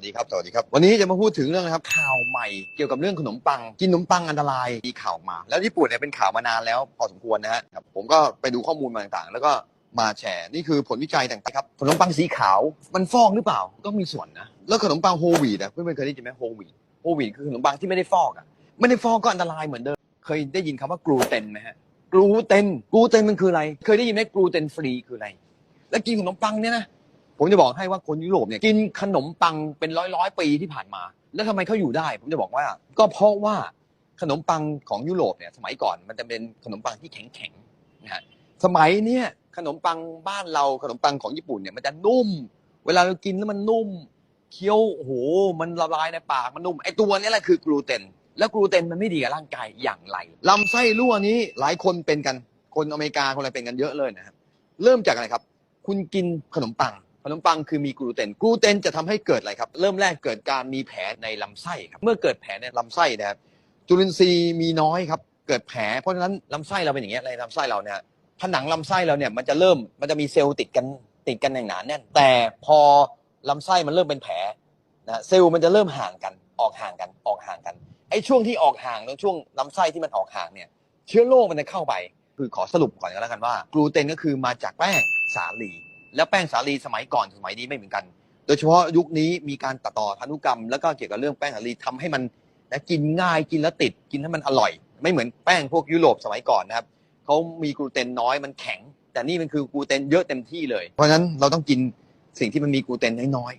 วัสดีครับสวัสดีครับ วันนี้จะมาพูดถึงเรื่องนะครับข่าวใหม่เกี่ยวกับเรื่องขนมปัง กินขนมปังอันตรายมีข่าวมา แล้วญี่ปุ่นเนี่ยเป็นข่าวมานานแล้วพอสมควรนะฮะครับผมก็ไปดูข้อมูลมาต่างๆ แล้วก็มาแชร์นี่คือผลวิจัยต่างๆครับขนมปังสีขาวมันฟอกหรือเปล่าก็มีส่วนนะแล้วขนมปังโฮวีตอะเพื่อนๆเคยได้ยินไหมโฮวีตโฮวีตคือขนมปังที่ไม่ได้ฟอกอะไม่ได้ฟอกก็อันตรายเหมือนเดิมเคยได้ยินคำว่ากลูเตนไหมฮะกลูเตนกลูเตนมันคืออะไร เคยได้ยินไหมกลูเตนฟรีคืออะไร แล้วกินขนมปังเนี่ยนะ ผมจะบอกให้ว่าคนยุโรปเนี่ยกินขนมปังเป็นร้อยร้อยปีที่ผ่านมา แล้วทำไมเขาอยู่ได้ ผมจะบอกว่า ก็เพราะว่าขนมปังของยุโรปเนี่ยสมัยก่อนมันจะเป็นขนมปังที่แข็งแข็งนะฮะสมัยเนี้ยขนมปังบ้านเราขนมปังของญี่ปุ่นเนี่ยมันจะนุ่ม เวลาเรากินแล้วมันนุ่มเคี้ยวโอ้โหมันละลายในปากมันนุ่มไอตัวเนี้แหละคือกลูเตน แล้วกลูเตนมันไม่ดีกับร่างกายอย่างไรลำไส้รั่วนี้หลายคนเป็นกันคนอเมริกาคนอะไรเป็นกันเยอะเลยนะครับเริ่มจากอะไรครับ คุณกินขนมปัง ขนมปังคือมีกลูเตนกลูเตนจะทำให้เกิดอะไรครับ เริ่มแรกเกิดการมีแผลในลำไส้ครับเมื่อเกิดแผลในลำไส้นะครับจุลินทรีย์มีน้อยครับเกิดแผลเพราะฉะนั้นลำไส้เราเป็นอย่างเงี้ยในลำไส้เราเนี่ยผนังลำไส้เราเนี่ยมันจะเริ่มมันจะมีเซลล์ติดกันติดกันอย่างหนาแน่นแต่พอลำไส้มันเริ่มเป็นแผลนะเซลล์มันจะเริ่มห่างกันออกห่างกันออกห่างกันไอ้ช่วงที่ออกห่างช่วงลำไส้ที่มันออกห่างเนี่ยเชื้อโรคมันจะเข้าไป คือขอสรุปก่อนก็แล้วกันว่ากลูเตนก็คือมาจากแป้งสาลี แล้วแป้งสาลีสมัยก่อนสมัยนี้ไม่เหมือนกัน โดยเฉพาะยุคนี้มีการตัดต่อพันธุกรรม แล้วก็เกี่ยวกับเรื่องแป้งสาลีทำให้มันนะกินง่ายกินแล้วติดกินให้มันอร่อย ไม่เหมือนแป้งพวกยุโรปสมัยก่อนนะครับเขามีกลูเตนน้อยมันแข็ง แต่นี่มันคือกลูเตนเยอะเต็มที่เลย เพราะฉะนั้นเราต้องกินสิ่งที่มันมีกลูเตนน้อย